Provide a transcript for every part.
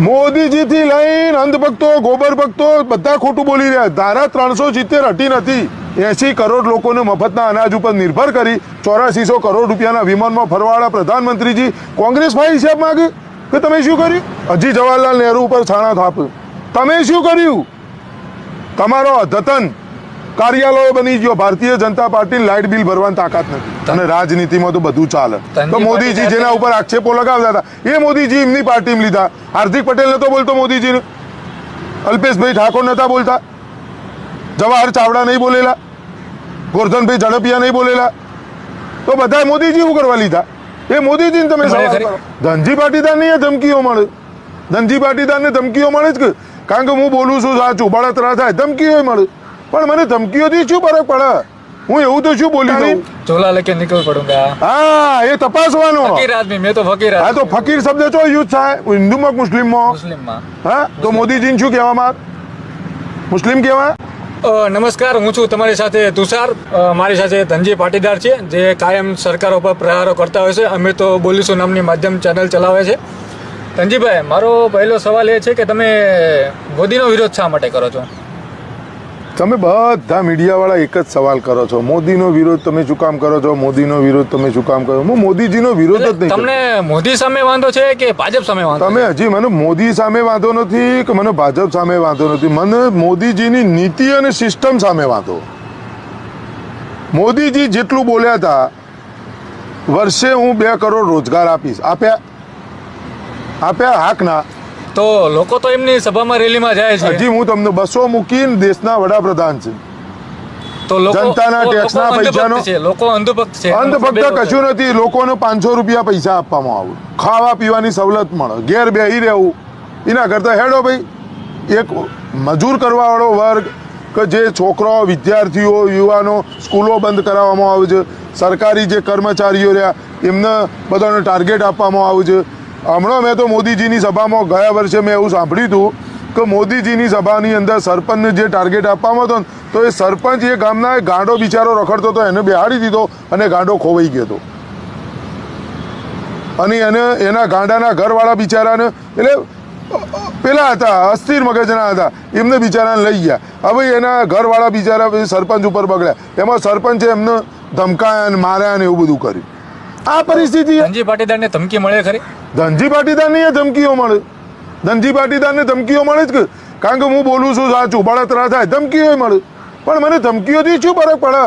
મોદીજીથી લઈને અંધભક્તો ગોબર ભક્તો બધા ખોટું બોલી રહ્યા ધારા ત્રણસો સિત્તેર હટી નથી. એસી કરોડ લોકોને મફતના અનાજ ઉપર નિર્ભર કરી ચોરાસીસો કરોડ રૂપિયાના વિમાનમાં ફરવાળા પ્રધાનમંત્રીજી, કોંગ્રેસ ભાઈ હિસાબ માગે? કે તમે શું કર્યું? હજી જવાહરલાલ નહેરુ ઉપર છાણા થાપ્યું. તમે શું કર્યું? તમારો અદ્યતન કાર્યાલયો બની ગયો Bharatiya Janata party light bill ભરવાની તાકાત નથી. અને રાજનીતિમાં તો બધું ચાલે. તો મોદીજી જેના ઉપર આક્ષેપો લગાવતા હતા એ મોદીજી એમની પાર્ટીમાં લીધા. હાર્દિક પટેલ નતો બોલતો મોદીજીને. અલ્પેશભાઈ ઠાકોર નતા બોલતા. જવાહર ચાવડા નહીં બોલેલા. ગોરધનભાઈ ઝડપિયા નહીં બોલેલા. તો બધા મોદીજી શું કરવા લીધા? એ મોદીજીને તમે ધનજી પાટીદારને એ ધમકીઓ મળે. ધનજી પાટીદારને ધમકીઓ મળે જ કે? કારણ કે હું બોલું છું સાચું. બળતરા થાય ધમકીઓ મળે. પણ મને ધમકીઓથી શું ફરક પડે? હું એવું તો શું બોલી દઉં? ઝોલા લેકે નીકળ પડુંગા. હા એ તપાસવાનો. ફકીર આદમી મેં તો ફકીર હા તો ફકીર શબ્દ ચો યુઝ થાય? હિન્દુમાં મુસ્લિમમાં? મુસ્લિમમાં. હા તો મોદીજીને શું કહેવામાં મુસ્લિમ કહેવા નમસ્કાર હું છું તમારી સાથે તુષાર. મારી સાથે ધનજી પાટીદાર છે જે કાયમ સરકાર ઉપર પ્રહારો કરતા હોય છે. અમે તો બોલીશું નામની માધ્યમ ચેનલ ચલાવે છે. ધનજીભાઈ મારો પહેલો સવાલ એ છે કે તમે મોદીનો વિરોધ શા માટે કરો છો? તમે બધા મીડિયાવાળા એક જ સવાલ કરો છો. મોદીનો વિરોધ તમે શું કામ કરો છો? મોદીનો વિરોધ તમે શું કામ કરો હું મોદીજીનો વિરોધ જ નહીં તમને મોદી સામે વાંધો છે કે ભાજપ સામે વાંધો તમે હજી મને મોદી સામે વાંધો નથી કે મને ભાજપ સામે વાંધો નથી. મને મોદીજીની નીતિ અને સિસ્ટમ સામે વાંધો. મોદીજી જેટલું બોલ્યા હતા વર્ષે હું બે કરોડ રોજગાર આપીશ. આપ્યા? આપ્યા? હાક ના તો લોકો તો એમની સભામાં રેલીમાં જાય છે. હજી હું તમને બસો મૂકીને દેશના વડાપ્રધાન છે. તો લોકો જનતાના ટેક્સના પૈસાનો- લોકો અંધભક્ત છે. અંધભક્ત કશું નથી લોકોને પાંચસો રૂપિયા પૈસા આપવામાં આવે. ખાવા પીવાની સવલત મળે ઘેર બેહી રહેવું. એના કરતાં હેડો ભાઈ એક મજૂર કરવાવાળો વર્ગ કે જે છોકરાઓ વિદ્યાર્થીઓ યુવાનો સ્કૂલો બંધ કરાવવામાં આવે છે સરકારી જે કર્મચારીઓ રહ્યા એમને બધાને ટાર્ગેટ આપવામાં આવે છે. હમણાં મેં તો મોદીજીની સભામાં ગયા વર્ષે મેં એવું સાંભળ્યું હતું કે મોદીજીની સભાની અંદર સરપંચને જે ટાર્ગેટ આપવામાં હતો તો એ સરપંચ એ ગામના ગાંડો બિચારો રખડતો હતો, એને બેહાડી દીધો અને ગાંડો ખોવાઈ ગયો હતો. અને એને, એના ગાંડાના ઘરવાળા બિચારાને, એટલે, પેલા હતા, અસ્થિર મગજના હતા, એમને બિચારાને લઈ ગયા. હવે એના ઘરવાળા બિચારા સરપંચ ઉપર બગડ્યા. એમાં સરપંચે એમને ધમકાયા ને માર્યા ને એવું બધું કર્યું. આ પરિસ્થિતિ. ધનજી પાટીદારને ધમકી મળે ખરી? ધનજી પાટીદારની ધમકીઓ મળે. ધનજી પાટીદારને ધમકીઓ મળે જ કારણ કે હું બોલું છું સાચું બળતરા થાય ધમકીઓ મળે. પણ મને ધમકીઓથી શું ફરક પડે?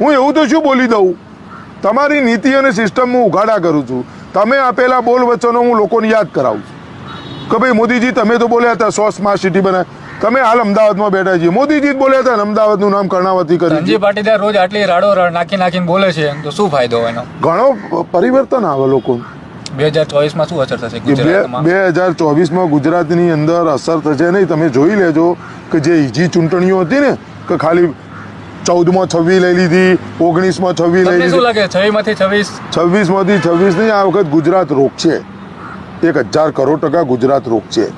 હું એવું તો શું બોલી દઉં? તમારી નીતિ અને સિસ્ટમ હું ઉઘાડા કરું છું. તમે આપેલા બોલ વચનો હું લોકોને યાદ કરાવું છું. કે ભાઈ મોદીજી તમે તો બોલ્યા હતા સો સ્માર્ટ સિટી બનાય તમે હાલ અમદાવાદમાં બેઠા છીએ. મોદીજી જ બોલ્યા હતા ને અમદાવાદનું નામ કર્ણાવતી કરી. ધનજી પાટીદાર રોજ આટલી રાડો રાડ નાખી નાખીને બોલે છે. તો શું ફાયદો એનો? ઘણો પરિવર્તન આવે લોકો. બે હજાર ચોવીસમાં શું અસર થશે બે હજાર ચોવીસમાં ગુજરાતની અંદર અસર થશે નહીં. તમે જોઈ લેજો કે જે ઈજી ચૂંટણીઓ હતી ને કે ખાલી ચૌદમાં છવ્વીસ લઈ લીધી ઓગણીસમાં છવ્વીસ લઈ શું લીધી. લાગે? છવ્વીસ છવ્વીસ? છવ્વીસમાંથી છવ્વીસ નહીં આ વખત ગુજરાત રોકશે. એક હજાર કરોડ ટકા ગુજરાત રોકશે.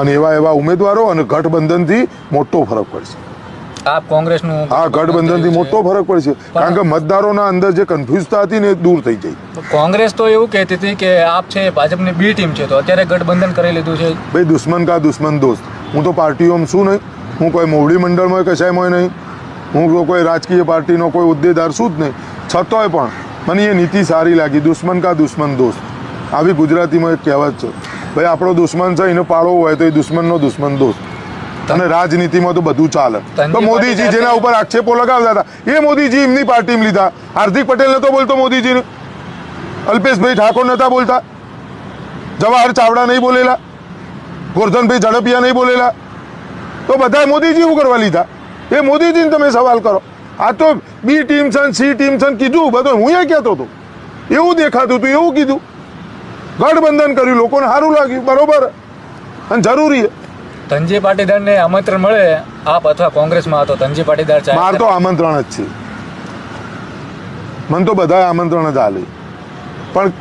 અને એવા એવા ઉમેદવારો અને ગઠબંધનથી મોટો ફરક પડશે આપ કોંગ્રેસનું આ ગઠબંધનથી મોટો ફરક પડશે કારણ કે મતદારોના અંદર જે કન્ફ્યુઝતા હતી ને એ દૂર થઈ જાય કોંગ્રેસ તો એવું કહેતી હતી કે આપ છે ભાજપની બી ટીમ છે તો અત્યારે ગઠબંધન કરી લીધું છે. ભાઈ દુશ્મન કા દુશ્મન દોસ્ત. હું તો પાર્ટીઓમાં શું નહીં. હું કોઈ મોવડી મંડળમાં કશાયમાં નહીં. હું તો કોઈ રાજકીય પાર્ટીનો કોઈ હોદ્દેદાર શું જ નહીં. છતોય પણ મને એ નીતિ સારી લાગી. દુશ્મન કા દુશ્મન દોસ્ત. આવી ગુજરાતીમાં એક કહેવત છે. ભાઈ આપણો દુશ્મન છે એનો પાળો હોય તો એ દુશ્મનનો દુશ્મન દોસ્ત. અને રાજનીતિમાં તો બધું ચાલે. તો મોદીજી જેના ઉપર આક્ષેપો લગાવતા હતા એ મોદીજી એમની પાર્ટીમાં લીધા. હાર્દિક પટેલ નતો બોલતો મોદીજીને. અલ્પેશભાઈ ઠાકોર નતા બોલતા. જવાહર ચાવડા નહીં બોલેલા. ગોરધનભાઈ ઝડપિયા નહીં બોલેલા. તો બધા મોદીજી એવું કરવા લીધા? એ મોદીજીને તમે સવાલ કરો. આ તો બી ટીમ છે સી ટીમ છે કીધું બધું. હું એ કહેતો હતો. એવું દેખાતું હતું એવું કીધું. ગઠબંધન કર્યું લોકોને સારું લાગ્યું બરોબર? અને જરૂરી છે. ધનજી પાટીદારને આમંત્રણ મળે આપ અથવા કોંગ્રેસમાં હતો ધનજી પાટીદાર માર તો આમંત્રણ જ છે. મને તો બધા આમંત્રણ જ આલે. પણ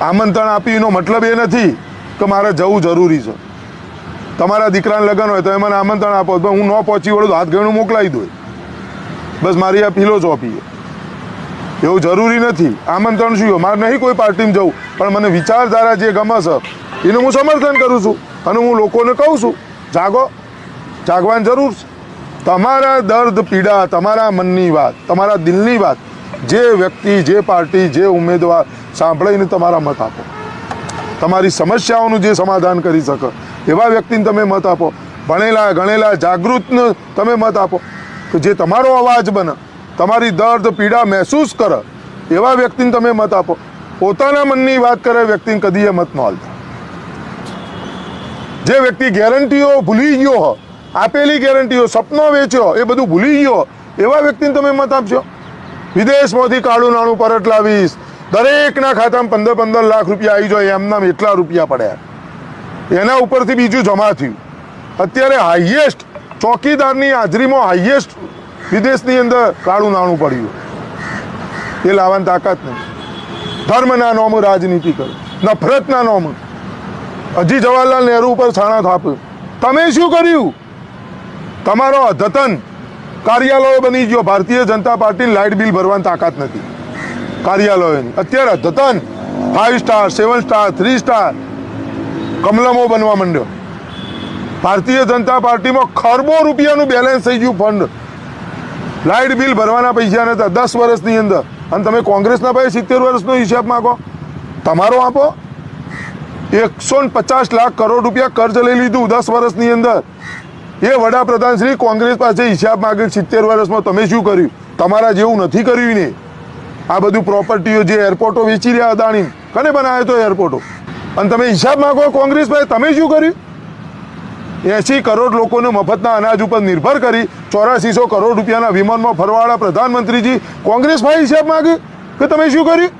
આમંત્રણ આપીનો મતલબ એ નથી કે મારે જવું જરૂરી છે. તમારા દીકરાને લગ્ન હોય તો મને આમંત્રણ આપો હું ન પહોંચી વળું હાથ ગણું મોકલાવી દઉં. બસ મારી આ ફિલોસોફી છે. એવું જરૂરી નથી. આમંત્રણ શું મારે નહીં કોઈ પાર્ટીમાં જવું, પણ મને વિચારધારા જે ગમે એનું હું સમર્થન કરું છું અને હું લોકોને કહું છું, જાગો, જાગવાની જરૂર છે. તમારા દર્દ, પીડા, તમારા મનની વાત, તમારા દિલની વાત, જે વ્યક્તિ, જે પાર્ટી, જે ઉમેદવાર સાંભળીને તમારા મત આપો. તમારી સમસ્યાઓનું જે સમાધાન કરી શકે, એવા વ્યક્તિને તમે મત આપો. ભણેલા, ગણેલા, જાગૃતને તમે મત આપો. કે જે તમારો અવાજ બને તમારી દર્દ, પીડા મહેસૂસ કરે, એવા વ્યક્તિને તમે મત આપો. પોતાના મનની વાત કરે, વ્યક્તિને કદી એ મત ન હાલતા જે વ્યક્તિ ગેરંટીઓ ભૂલી ગયો હો, આપેલી ગેરંટીઓ, સપનો વેચ્યો એ બધું ભૂલી ગયો એવા વ્યક્તિને તમે મત આપશો? વિદેશમાંથી કાળું નાણું પરત લાવીશ દરેકના ખાતામાં પંદર પંદર લાખ રૂપિયા આવી જાય એમના એટલા રૂપિયા પડ્યા. એના ઉપરથી બીજું જમા થયું. અત્યારે હાઈએસ્ટ ચોકીદારની હાજરીમાં હાઈએસ્ટ વિદેશની અંદર કાળું નાણું પડ્યું. એ લાવવાની તાકાત નથી. ધર્મના નોમ રાજનીતિ કરો. નફરતના નોમ. હજી જવાહરલાલ નહેરુ ઉપર છાણા થાપ્યું. તમે શું કર્યું? તમારો અધતન કાર્યાલયો બની ગયો. Bharatiya Janata party light bill ભરવાની તાકાત નથી. કાર્યાલયોની. અત્યારે અધતન five star seven star three star કમલમો બનવા માંડ્યો. ભારતીય જનતા પાર્ટીમાં ખરબો રૂપિયાનું બેલેન્સ થઈ ગયું ફંડ લાઇટ બિલ ભરવાના પૈસા નતા દસ વર્ષની અંદર. અને તમે કોંગ્રેસના પાસે સિત્તેર વર્ષનો હિસાબ માગો. તમારો આપો. એકસો પચાસ લાખ કરોડ રૂપિયા કર્જ લઈ લીધું દસ વર્ષની અંદર. એ વડાપ્રધાન શ્રી કોંગ્રેસ પાસે હિસાબ માગે સિત્તેર વર્ષમાં. તમે શું કર્યું? તમારા જેવું નથી કર્યું ને. આ બધું પ્રોપર્ટીઓ જે એરપોર્ટો વેચી રહ્યા અદાણી. કને બનાવ્યો તો એરપોર્ટો? અને તમે હિસાબ માગો કોંગ્રેસ પાસે તમે શું કર્યું? એસી કરોડ લોકોને મફતના અનાજ ઉપર નિર્ભર કરી ચોરાસીસો કરોડ રૂપિયાના વિમાનમાં ફરવાળા પ્રધાનમંત્રીજી કોંગ્રેસ ભાઈ હિસાબ માગે કે તમે શું કર્યું?